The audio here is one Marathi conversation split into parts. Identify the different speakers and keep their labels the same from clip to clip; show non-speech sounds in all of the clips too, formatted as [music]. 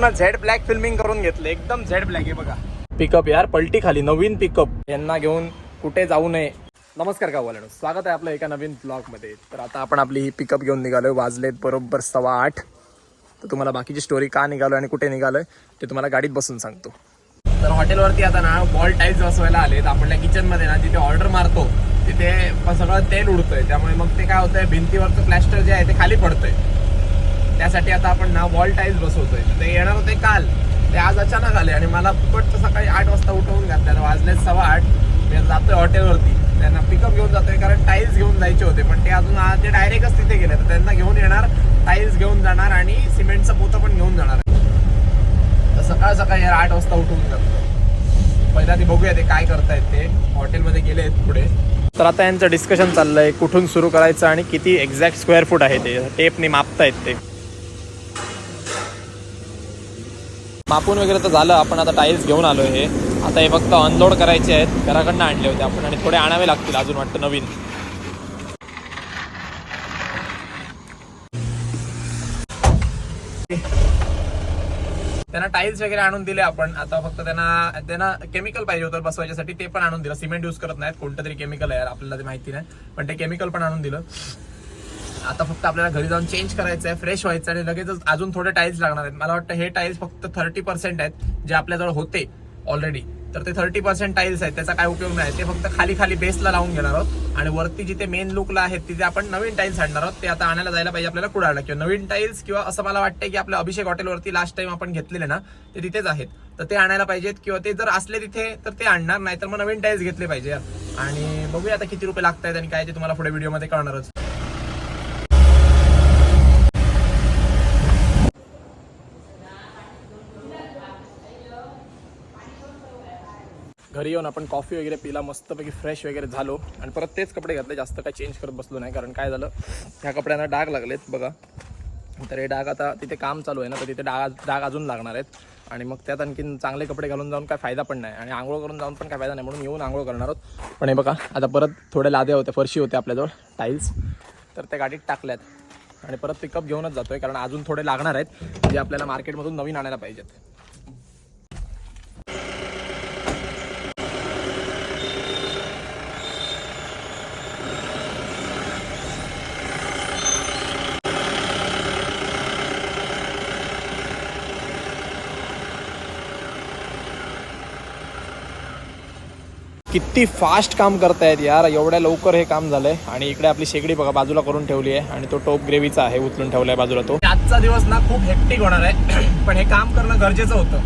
Speaker 1: पूर्ण झेड ब्लॅक फिल्मिंग करून घेतलं. एकदम झेड ब्लॅक आहे बघा. पिकअप यार पलटी खाली नवीन पिकअप यांना घेऊन कुठे जाऊ नये. नमस्कार गावाला स्वागत आहे आपलं एका नवीन ब्लॉगमध्ये तर आता आपण आपली ही पिकअप घेऊन निघालोय. वाजलेत बरोबर सव्वा आठ. तर तुम्हाला बाकीची स्टोरी का निघालोय आणि कुठे निघालोय ते तुम्हाला गाडीत बसून सांगतो. तर हॉटेलवरती आता ना बॉल टाईल्स बसवायला आले तर आपल्या किचनमध्ये ना जिथे ऑर्डर मारतो तिथे सगळं तेल उडतंय. त्यामुळे मग ते काय होतंय भिंतीवरचं प्लॅस्टर जे आहे ते खाली पडतंय. त्यासाठी आता आपण ना वॉल टाईल्स बसवतोय. तर ते येणार होते काल. ते आज अचानक आले आणि मला फुकट सकाळी आठ वाजता उठवून घातल्या तर वाजले सव्वा आठ. मी जातोय हॉटेलवरती. त्यांना पिकअप घेऊन जातोय कारण टाईल्स घेऊन जायचे होते. पण ते अजून आज ते डायरेक्टच तिथे गेले. तर त्यांना घेऊन येणार टाईल्स घेऊन जाणार आणि सिमेंटचं पोतं पण घेऊन जाणार. तर सकाळ सकाळी यार आठ वाजता उठून जातो पहिला ते बघूया ते काय करतायत ते. हॉटेलमध्ये गेले आहेत पुढे. तर आता यांचं डिस्कशन चाललंय कुठून सुरू करायचं आणि किती एक्झॅक्ट स्क्वेअर फूट आहे ते. टेपने मापतायत ते. मापून वगैरे तर झालं आपण आता टाईल्स घेऊन आलो हे. आता हे फक्त अनलोड करायचे आहेत. घराकडनं आणले होते आपण आणि थोडे आणावे लागतील अजून वाटतं नवीन. त्यांना टाईल्स वगैरे आणून दिले आपण. आता फक्त त्यांना त्यांना केमिकल पाहिजे होतं बसवायच्यासाठी. ते पण आणून दिलं. सिमेंट यूज करत नाहीत. कोणतं तरी केमिकल आहे यार, आपल्याला ते माहिती नाही. पण ते केमिकल पण आणून दिलं. आता फक्त आपल्याला घरी जाऊन चेंज करायचं आहे फ्रेश व्हायचं आणि लगेचच अजून थोडे टाईल्स लागणार आहेत. मला वाटतं हे टाईल्स फक्त थर्टी पर्सेंट आहेत जे आपल्याजवळ होते ऑलरेडी तर ते थर्टी पर्सेंट टाईल्स आहेत त्याचा काय उपयोग नाही. ते फक्त खाली खाली बेसला लावून घेणार आहोत आणि वरती जिथे मेन लुकला आहेत तिथे आपण नवीन टाईल्स आणणार आहोत. ते आता आणायला जायला पाहिजे आपल्याला कुडाळला. किंवा नवीन टाईल्स किंवा असं मला वाटतं की आपल्या अभिषेक हॉटेलवरती लास्ट टाइम आपण घेतलेले ना ते तिथेच आहेत. तर ते आणायला पाहिजेत किंवा ते जर असले तिथे तर ते आणणार नाही. तर मग नवीन टाईल्स घेतले पाहिजे आणि बघूया आता किती रुपये लागत आहेत आणि काय ते तुम्हाला पुढे व्हिडिओमध्ये कळणारच. घरी येऊन आपण कॉफी वगैरे पिला मस्तपैकी फ्रेश वगैरे झालो. आणि परत तेच कपडे घातले जास्त काय चेंज करत बसलो नाही कारण काय झालं ह्या कपड्यांना डाग लागलेत बघा. तर हे डाग आता तिथे काम चालू आहे ना तर तिथे डाग डाग अजून लागणार आहेत. आणि मग त्यात आणखीन चांगले कपडे घालून जाऊन काय फायदा पण नाही. आणि आंघोळ करून जाऊन पण काय फायदा नाही म्हणून येऊन आंघोळ करणार आहोत. पण हे बघा आता परत थोडे लादे होते फरशी होते आपल्याजवळ टाईल्स तर त्या गाडीत टाकल्यात. आणि परत पिकअप घेऊनच जातो आहे कारण अजून थोडे लागणार आहेत जे आपल्याला मार्केटमधून नवीन आणायला पाहिजेत. किती फास्ट काम करतायत यार. एवढ्या लवकर हे काम झालंय. आणि इकडे आपली शेगडी बघा बाजूला करून ठेवली आहे. आणि तो टोप ग्रेव्हीचा आहे उचलून ठेवलाय बाजूला तो. आजचा दिवस ना खूप हेक्टिक होणार आहे. [clears throat] पण हे काम करणं गरजेचं होतं.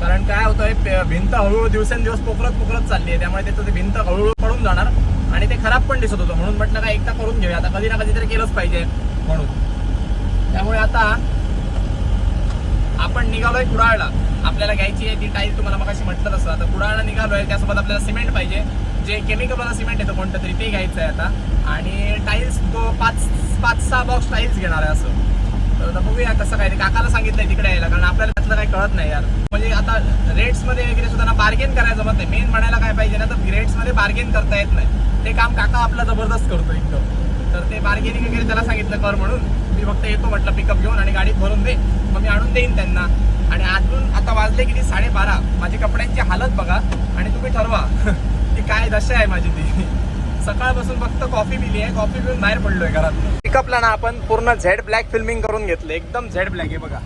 Speaker 1: कारण काय होतंय भिंत हळूहळू दिवसेंदिवस पोखरत पोखरत चालली आहे. त्यामुळे त्याचं ते भिंत हळूहळू पडून जाणार. आणि ते खराब पण दिसत होतं. म्हणून म्हटलं काय एकदा करून घेऊया. आता कधी ना कधी तरी केलंच पाहिजे. म्हणून. त्यामुळे आता निघालोय कुडाळला. आपल्याला घ्यायची आहे ती टाईल तुम्हाला मग म्हटलं तसं. आता कुडाळला निघालोय त्यासोबत आपल्याला सिमेंट पाहिजे. जे केमिकलवाला सिमेंट येतं कोणतं तरी ते घ्यायचं आहे आता. आणि टाईल्स तो पाच पाच सहा बॉक्स टाईल्स घेणार आहे असं. तर आता बघूया कसं काय काकाला सांगितलंय तिकडे यायला कारण आपल्याला त्यातलं काही कळत नाही यार. म्हणजे आता रेट्समध्ये वगैरे सुद्धा ना बार्गेन करायचं जमत नाही मेन म्हणायला काय पाहिजे ना तर रेट्समध्ये बार्गेन करता येत नाही. ते काम काका आपला जबरदस्त करतो एकदम तर ते बार्गेनिंग वगैरे त्याला सांगितलं कर म्हणून. मी फक्त येतो म्हटलं पिकअप घेऊन आणि गाडीत भरून दे. मग मी आणून देईन त्यांना. आणि अजून आता वाजले किती? साडेबारा. माझी कपड्यांची हालत बघा आणि तुम्ही ठरवा. [laughs] की काय दशा आहे माझी ती. सकाळपासून फक्त कॉफी पिली आहे. कॉफी पिऊन बाहेर पडलोय घरात पिकअपला ना आपण पूर्ण झेड ब्लॅक फिल्मिंग करून घेतलं. एकदम झेड ब्लॅक आहे बघा.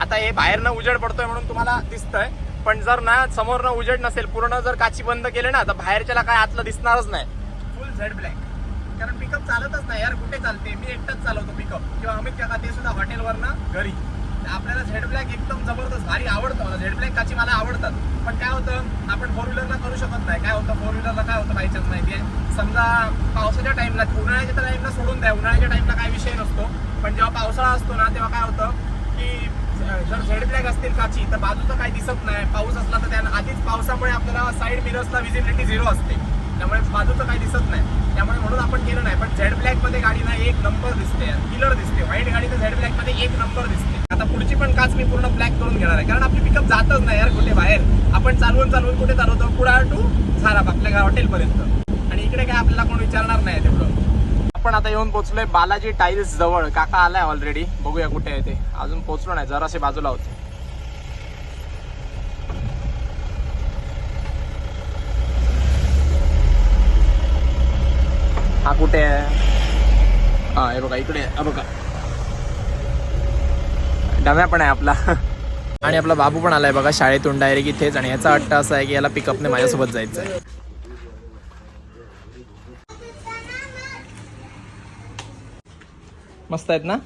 Speaker 1: आता हे बाहेरनं उजेड पडतोय म्हणून तुम्हाला दिसतंय. पण जर ना समोरनं उजेड नसेल पूर्ण जर काची बंद केले ना तर बाहेरच्याला काय आतलं दिसणारच नाही. फुल झेड ब्लॅक कारण पिकअप चालतच नाही यार. कुठे चालते? मी एकटाच चालवतो पिकअप किंवा अमित काका ते सुद्धा हॉटेलवरनं घरी. आपल्याला झेड ब्लॅक एकदम जबरदस्त भारी आवडतं मला. झेड ब्लॅक काची मला आवडतात. पण काय होतं आपण फोर व्हीलरला करू शकत नाही. काय होतं फोर व्हीलरला काय होतं बाय चान्स माहिती आहे समजा पावसाच्या टाईमला उन्हाळ्याच्या टाईमला सोडून द्या. उन्हाळ्याच्या टाईमला काय विषय नसतो. पण जेव्हा पावसाळा असतो ना तेव्हा काय होतं की जर झेड ब्लॅक असतील काची तर बाजूचं काही दिसत नाही. पाऊस असला तर त्यांना आधीच पावसामुळे आपल्याला साईड मिरर्सला विजिबिलिटी झिरो असते. त्यामुळे बाजूचं काही दिसत नाही. त्यामुळे म्हणून आपण केलं नाही. पण झेड ब्लॅकमध्ये गाडी एक नंबर दिसते. किलर दिसते. व्हाईट गाडी तर झेड ब्लॅकमध्ये एक नंबर दिसते. आता पुढची पण काच मी पूर्ण ब्लॅक करून घेणार आहे. कारण आपली पिकअप जातच नाही यार कुठे बाहेर. आपण चालवून चालवून कुठे चालवतो? कुडाळ टू झाराप आपल्या गाव हॉटेलपर्यंत. आणि इकडे काय आपल्याला कोण विचारणार नाही तेवढं. आपण आपण आता येऊन पोहोचलोय बालाजी टाईल्स जवळ. काका आलाय ऑलरेडी बघूया कुठे आहे ते. अजून पोहोचलो नाही. जरासे बाजूला होते. कुठे आहे? हा हे बघा इकडे आहे. बघा. डम्या पण आहे आपला. आणि आपला बाबू पण आलाय बघा शाळेतून डायरेक्ट इथेच. आणि याचा अट्टा असा आहे की याला पिकअपने माझ्यासोबत जायचं आहे मस्त आहेत ना?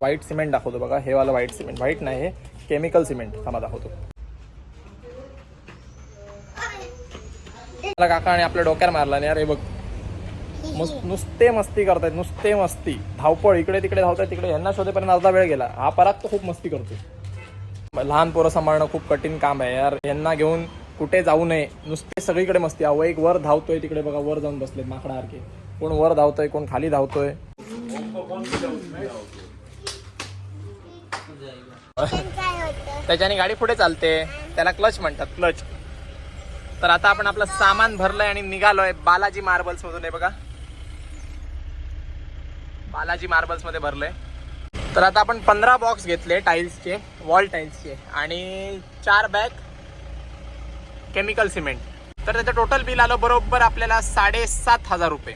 Speaker 1: व्हाईट सिमेंट दाखवतो बघा. हे वाला व्हाईट सिमेंट व्हाईट नाही हे केमिकल सिमेंट थांबा दाखवतो. मला काका आणि आपल्या डोक्यावर मारला नाही यार हे बघ नुस- [laughs] नुसते मस्ती करतायत नुसते मस्ती. धावपळ इकडे तिकडे धावतायत तिकडे. यांना शोधेपर्यंत अर्धा वेळ गेला. हा पराग तर खूप मस्ती करतो लहान पोरं सांभाळणं खूप कठीण काम आहे यार. यांना घेऊन कुठे जाऊ नये. नुसते सगळीकडे मस्ती. अहो एक वर धावतोय तिकडे बघा वर जाऊन बसलेत माकडासारखे कोण वर धावतोय कोण खाली धावतोय. [laughs] त्याच्याने गाडी पुढे चालते. त्याला क्लच म्हणतात क्लच. तर आता आपण आपलं सामान भरलंय आणि निघालोय बालाजी मार्बल्स मधून आहे बघा. बालाजी मार्बल्समध्ये भरलंय. तर आता आपण पंधरा बॉक्स घेतले टाईल्सचे वॉल टाईल्सचे आणि चार बॅग केमिकल सिमेंट तर त्याचं टोटल बिल आलं बरोबर आपल्याला साडेसात हजार रुपये.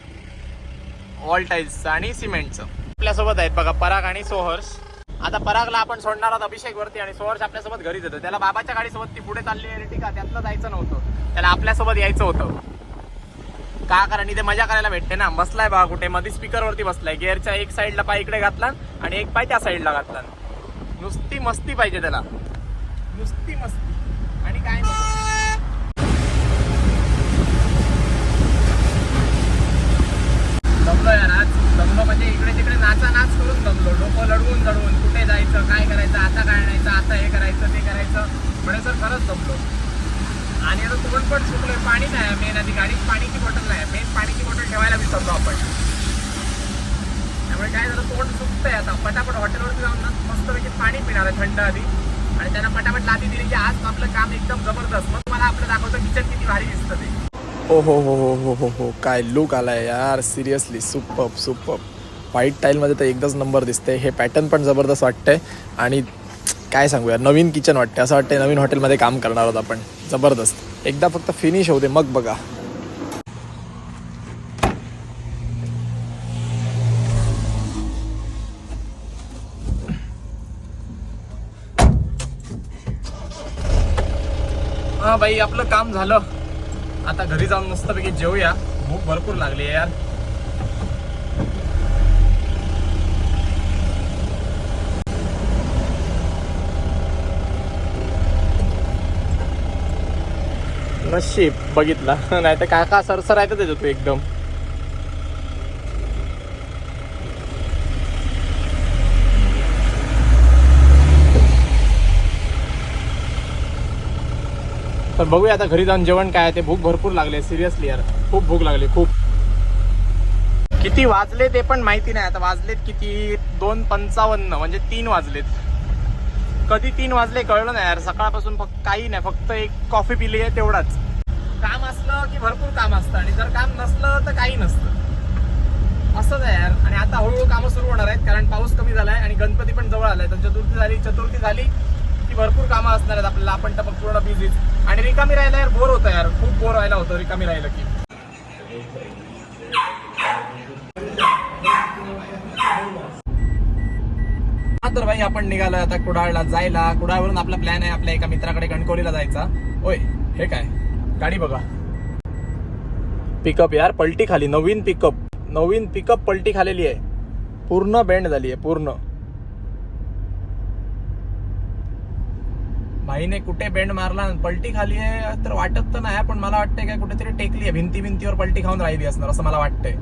Speaker 1: वॉल टाईल्सचं आणि सिमेंटचं आपल्यासोबत आहेत बघा पराग आणि सोहर्स आता परागला आपण सोडणार आहोत अभिषेक वरती आणि सोहर्ष आपल्यासोबत घरीच येतो. त्याला बाबाच्या गाडीसोबत ती पुढे चालली आहे ठीक आहे त्यातलं जायचं नव्हतं. त्याला आपल्यासोबत यायचं होतं. का? कारण इथे मजा करायला भेटते ना. बसलाय बा कुठे. मध्ये स्पीकर वरती बसलाय. गिअरच्या एक साईडला पाय इकडे घातला आणि एक पाय त्या साईडला घातला. नुसती मस्ती पाहिजे त्याला. नुसती मस्ती. आणि काय नको जमलो यार आज. जमलो म्हणजे इकडे तिकडे करून डोकं लढवून लढवून कुठे जायचं काय करायचं आता काय आणायचं आता हे करायचं ते करायचं. म्हणजे सर खरंच जमलो. आणि आता तोंड पण सुकलोय पाणी नाही मेन आधी गाडीत पाणीची बॉटल नाही मेन पाणीची बॉटल ठेवायला विसरलो आपण. त्यामुळे काय झालं तोंड सुटतंय आता. पटापट हॉटेलवरती जाऊन ना मस्तपैकी पाणी पिणार आहे थंड आधी. आणि त्यांना पटापट लादी दिली की आज आपलं काम एकदम जबरदस्त. मग मला आपलं दाखवतं किचन किती भारी दिसतं ते. ओ हो हो हो हो हो हो. काय लुक आलाय यार सिरियसली सुपअप सुपअप व्हाईट टाईलमध्ये तर एकदाच नंबर दिसते. हे पॅटर्न पण जबरदस्त वाटतंय. आणि काय सांगू यार नवीन किचन वाटते असं वाटते नवीन हॉटेलमध्ये काम करणार आहोत आपण. जबरदस्त. एकदा फक्त फिनिश होऊ दे. मग बघा. हा बाई आपलं काम झालं. आता घरी जाऊन मस्तपैकी जेवूया भूक भरपूर लागली आहे यार. नशीब बघितला. [laughs] नाही तर काका सरसर आहे येतो तू एकदम. तर बघूया आता घरी जाऊन जेवण काय आहे ते. भूक भरपूर लागले सिरियसली यार. खूप भूक लागली खूप. किती वाजले ते पण माहिती नाही. आता वाजलेत किती? दोन पंचावन्न म्हणजे तीन वाजलेत. कधी तीन वाजले कळलं नाही यार. सकाळपासून फक्त काही नाही. फक्त एक कॉफी पिली आहे तेवढाच. काम असलं की भरपूर काम असतं. आणि जर काम नसलं तर काही नसतं. असंच आहे यार. आणि आता हळूहळू कामं सुरू होणार आहेत कारण पाऊस कमी झालाय आणि गणपती पण जवळ आलाय. तर चतुर्थी झाली चतुर्थी झाली की भरपूर कामं असणार आहेत आपल्याला. आपण तर मग पूर्ण बिझीच आणि रिकामी राहायला यार बोर होतं यार. खूप बोर व्हायला होतं रिकामी राहिलं की. हा तर भाई आपण निघालोय आता कुडाळला जायला. कुडाळवरून आपला प्लॅन आहे आपल्या एका मित्राकडे कणकोलीला जायचा. ओय हे काय? गाडी बघा. पिकअप यार पलटी खाली नवीन पिकअप नवीन पिकअप पलटी खालेली आहे. पूर्ण बेंड झाली आहे पूर्ण. भाईने कुठे बेंड मारला पलटी खाली आहे तर वाटत तर नाही पण मला वाटतंय काय कुठेतरी टेकली आहे. भिंती भिंतीवर पलटी खाऊन राहिली असणार असं मला वाटतंय.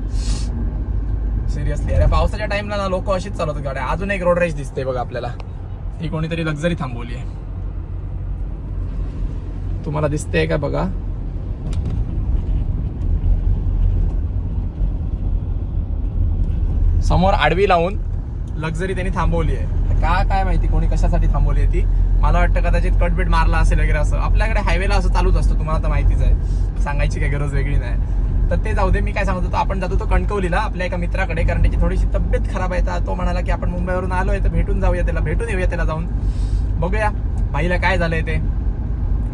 Speaker 1: सिरियसली अरे पावसाच्या टाइमला ना लोक अशीच चालवतात गाड्या. अजून एक रोड रेस दिसते बघा आपल्याला. ही कोणीतरी लक्झरी थांबवली आहे. तुम्हाला दिसते का बघा? समोर आडवी लावून लक्झरी त्यांनी थांबवली आहे. का काय माहिती कोणी कशासाठी थांबवली आहे ती? मला वाटतं कदाचित कटबीट मारला असेल वगैरे असं. आपल्याकडे हायवेला असं चालूच असतं तुम्हाला तर माहितीच आहे. सांगायची काही गरज वेगळी नाही. तर ते जाऊ दे मी काय सांगत होतो आपण जातो तो कणकवलीला आपल्या एका मित्राकडे कारण त्याची थोडीशी तब्येत खराब आहे तर तो म्हणाला की आपण मुंबईवरून आलोय तर भेटून जाऊया त्याला भेटून येऊया त्याला जाऊन. बघूया भाईला काय झालंय ते.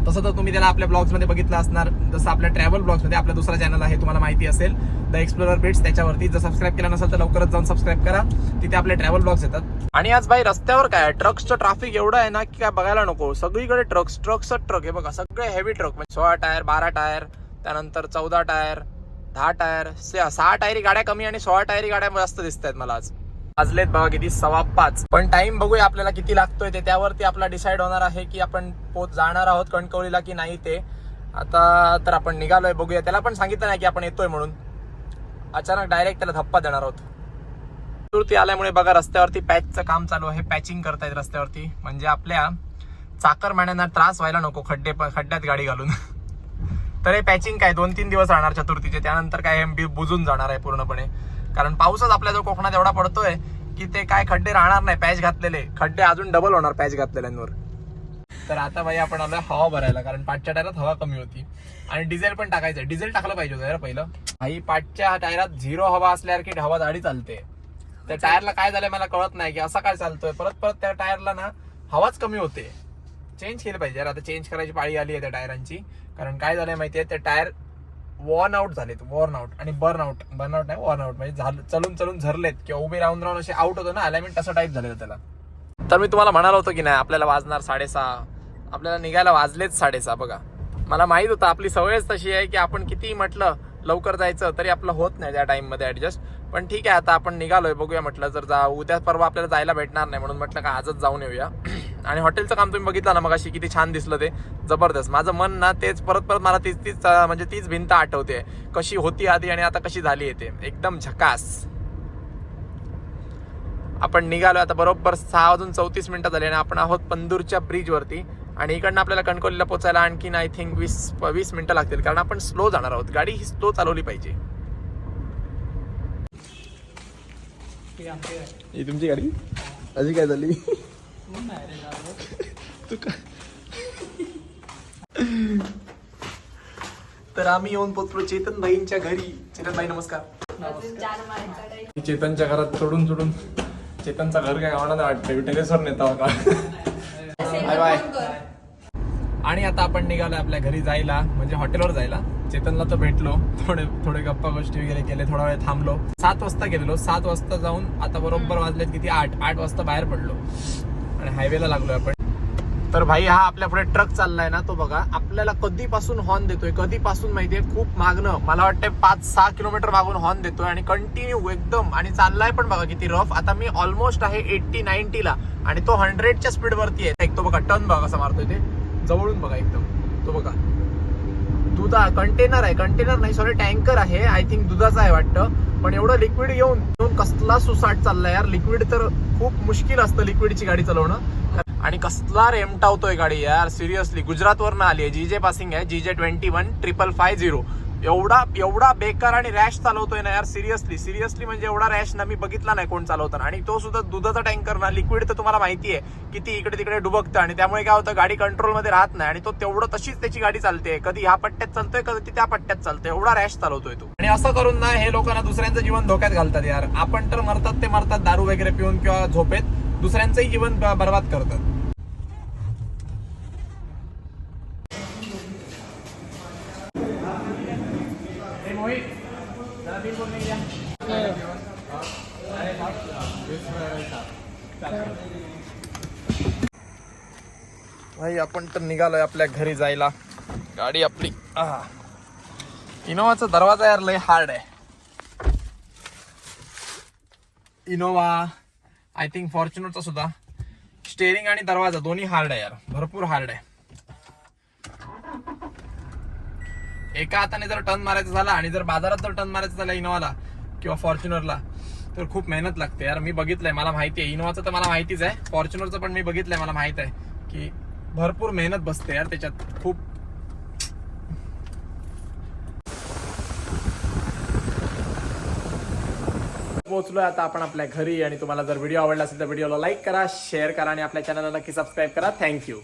Speaker 1: तसं तर तुम्ही त्याला आपल्या ब्लॉग्समध्ये बघितलं असणार. जसं आपल्या ट्रॅव्हल ब्लॉग्समध्ये आपला दुसरा चॅनल आहे तुम्हाला माहिती असेल. द एक्सप्लोरर बिट्स त्याच्यावरती. जर सबस्क्राईब केला नसेल तर लवकरच जाऊन सबस्क्राईब करा. तिथे आपले ट्रॅव्हल ब्लॉग्स येतात. आणि आज भाई रस्त्यावर काय ट्रक्सचं ट्रॅफिक एवढं आहे ना की काय बघायला नको. सगळीकडे ट्रक्स ट्रक्सच ट्रक हे बघा. सगळे हेवी ट्रक म्हणजे सोळा टायर बारा टायर त्यानंतर चौदा टायर दहा टायर सहा टायरी गाड्या कमी आणि सोळा टायरी गाड्या जास्त दिसत आहेत मला आज. वाजलेत बघा किती सव्वा पाच. पण टाइम बघूया आपल्याला किती लागतोय ते. त्यावरती आपला डिसाईड होणार आहे की आपण पोच जाणार आहोत कणकवलीला की नाही ते. आता तर आपण निघालोय बघूया. त्याला पण सांगितलं नाही की आपण येतोय म्हणून. अचानक डायरेक्ट त्याला धप्पा देणार आहोत. चतुर्थी आल्यामुळे बघा रस्त्यावरती पॅचचं काम चालू आहे. पॅचिंग करतायत रस्त्यावरती. म्हणजे आपल्या चाकरमान्यांना त्रास व्हायला नको. खड्डे खड्ड्यात गाडी घालून. [laughs] तर हे पॅचिंग काय? दोन तीन दिवस राहणार चतुर्थीचे. त्यानंतर काय हे बुजून जाणार आहे पूर्णपणे. कारण पाऊसच आपल्या जो कोकणात एवढा पडतोय की ते काय खड्डे राहणार नाही पॅच घातलेले. खड्डे अजून डबल होणार पॅच घातलेल्यांवर. तर आता भाई आपण आलोय हवा भरायला कारण पाचच्या टायरात हवा कमी होती. आणि डिझेल पण टाकायचं डिझेल टाकलं पाहिजे होतं यार पहिलं. भाई पाचच्या टायरात झिरो हवा असल्यासारखी हवा झाडी चालते. त्या टायरला काय झालंय मला कळत नाही की असं काय चालतोय. परत परत त्या टायरला ना हवाच कमी होते. चेंज केलं पाहिजे यार. आता चेंज करायची पाळी आली आहे त्या टायरांची. कारण काय झालंय माहितीये? ते टायर वॉर्न आउट झालेत वॉर्न आउट आणि बर्न आउट बर्न आउट नाही वॉर्न आउट म्हणजे झालं चलून चलून झरलेत किंवा उभे राहून राहून असे आउट होतो ना अलाइनमेंट तसं टाईप झालेलं त्याला. तर मी तुम्हाला म्हणालो होतो की नाही आपल्याला वाजणार साडेसहा. आपल्याला निघायला वाजलेच साडेसहा बघा. मला माहीत होतं आपली सवयच तशी आहे की आपण कितीही म्हटलं लवकर जायचं तरी आपलं होत नाही त्या टाईममध्ये ॲडजस्ट पण ठीक आहे आता आपण निघालोय बघूया म्हटलं जर जा उद्या परवा आपल्याला जायला भेटणार नाही म्हणून म्हटलं का आजच जाऊन येऊया. आणि हॉटेलचं काम तुम्ही बघितलं ना मग अशी किती छान दिसलं ते. जबरदस्त. माझं मन ना तेच परत परत मला तीच तीच म्हणजे तीच भिंत आठवते. कशी होती आधी आणि आता कशी झाली येते एकदम झकास. आपण निघालो आता बरोबर सहा वाजून चौतीस मिनिटं झाली आणि आपण आहोत पंदूरच्या ब्रिज वरती आणि इकडनं आपल्याला कणकोलीला पोचायला आणखीन आय थिंक वीस वीस मिनिटं लागतील. कारण आपण स्लो जाणार आहोत. गाडी ही स्लो चालवली पाहिजे. ही तुमची गाडी? अशी काय झाली? तू [laughs] तर आम्ही येऊन पोचलो चेतन भाईंच्या घरी. चेतन भाई नमस्कार. चेतनच्या घरात चढून चढून चेतनचं घर काय गावणार वाटतं टेरेसवर नेता का बाय बाय आणि आता आपण निघालो आपल्या घरी जायला म्हणजे हॉटेलवर जायला. चेतनला तर भेटलो. थोडे थोडे गप्पा गोष्टी वगैरे केले थोडा वेळ थांबलो. सात वाजता गेलेलो. सात वाजता जाऊन आता बरोबर वाजलेत किती? आठ. आठ वाजता बाहेर पडलो. आणि हायवेला लागलो आपण. तर भाई हा आपल्या पुढे ट्रक चाललाय ना तो बघा. आपल्याला कधीपासून हॉर्न देतोय? कधीपासून माहितीये? खूप मागणं. मला वाटतंय पाच सहा किलोमीटर मागून हॉर्न देतोय आणि कंटिन्यू एकदम. आणि चाललाय पण बघा किती रफ आता मी ऑलमोस्ट आहे एट्टी ला. आणि तो हंड्रेडच्या स्पीड वरती आहे. एक तो बघा टर्न बघा असा मारतोय ते. जवळून बघा एकदम. तो बघा. दुधा कंटेनर आहे. कंटेनर नाही सॉरी टँकर आहे. आय थिंक दुधाचा आहे वाटतं. पण एवढं लिक्विड येऊन येऊन कसला सुसाट चाललाय यार. लिक्विड तर खूप मुश्किल असतं लिक्विडची गाडी चालवणं. आणि कसला रेमटावतोय गाडी यार. सिरियसली गुजरातवरनं आली आहे जी जे पासिंग आहे. G J twenty one triple five zero एवढा एवढा बेकार आणि रॅश चालवतोय ना यार सिरियसली. सिरियसली म्हणजे एवढा रॅश ना मी बघितला नाही कोण चालवताना. आणि तो सुद्धा दुधाचा टँकर ना लिक्विड तर तुम्हाला माहिती आहे किती इकडे तिकडे डुबकतं आणि त्यामुळे काय होतं गाडी कंट्रोलमध्ये राहत नाही आणि तो तेवढं तशीच त्याची गाडी चालते. कधी ह्या पट्ट्यात चालतोय कधी त्या पट्ट्यात चालतोय. एवढा रॅश चालवतोय तो. आणि असं करून ना हे लोकांना दुसऱ्यांचं जीवन धोक्यात घालतात यार. आपण तर मरतात ते मरतात दारू वगैरे पिऊन किंवा झोपेत दुसऱ्यांचंही जीवन बर्बाद करतात. भाई आपण तर निघालोय आपल्या घरी जायला. गाडी आपली. इनोवाचा दरवाजा यार लय हार्ड आहे. इनोवा आय थिंक फॉर्च्युनरचा सुद्धा. स्टेअरिंग आणि दरवाजा दोन्ही हार्ड आहे यार. भरपूर हार्ड आहे. एका हाताने जर टर्न मारायचं झाला आणि जर बाजारात जर टर्न मारायचं झाला इनोवाला किंवा फॉर्च्युनरला तर खूप मेहनत लागते यार. मी बघितलंय मला माहिती आहे. इनोवाचं तर मला माहितीच आहे. फॉर्च्युनरचं पण मी बघितलंय मला माहीत आहे की भरपूर मेहनत बसते यार त्याच्यात. खूप पोहोचलोय आता आपण आपल्या घरी आणि तुम्हाला जर व्हिडिओ आवडला असेल तर व्हिडिओला लाईक करा शेअर करा आणि आपल्या चॅनलला नक्की सबस्क्राईब करा. थँक्यू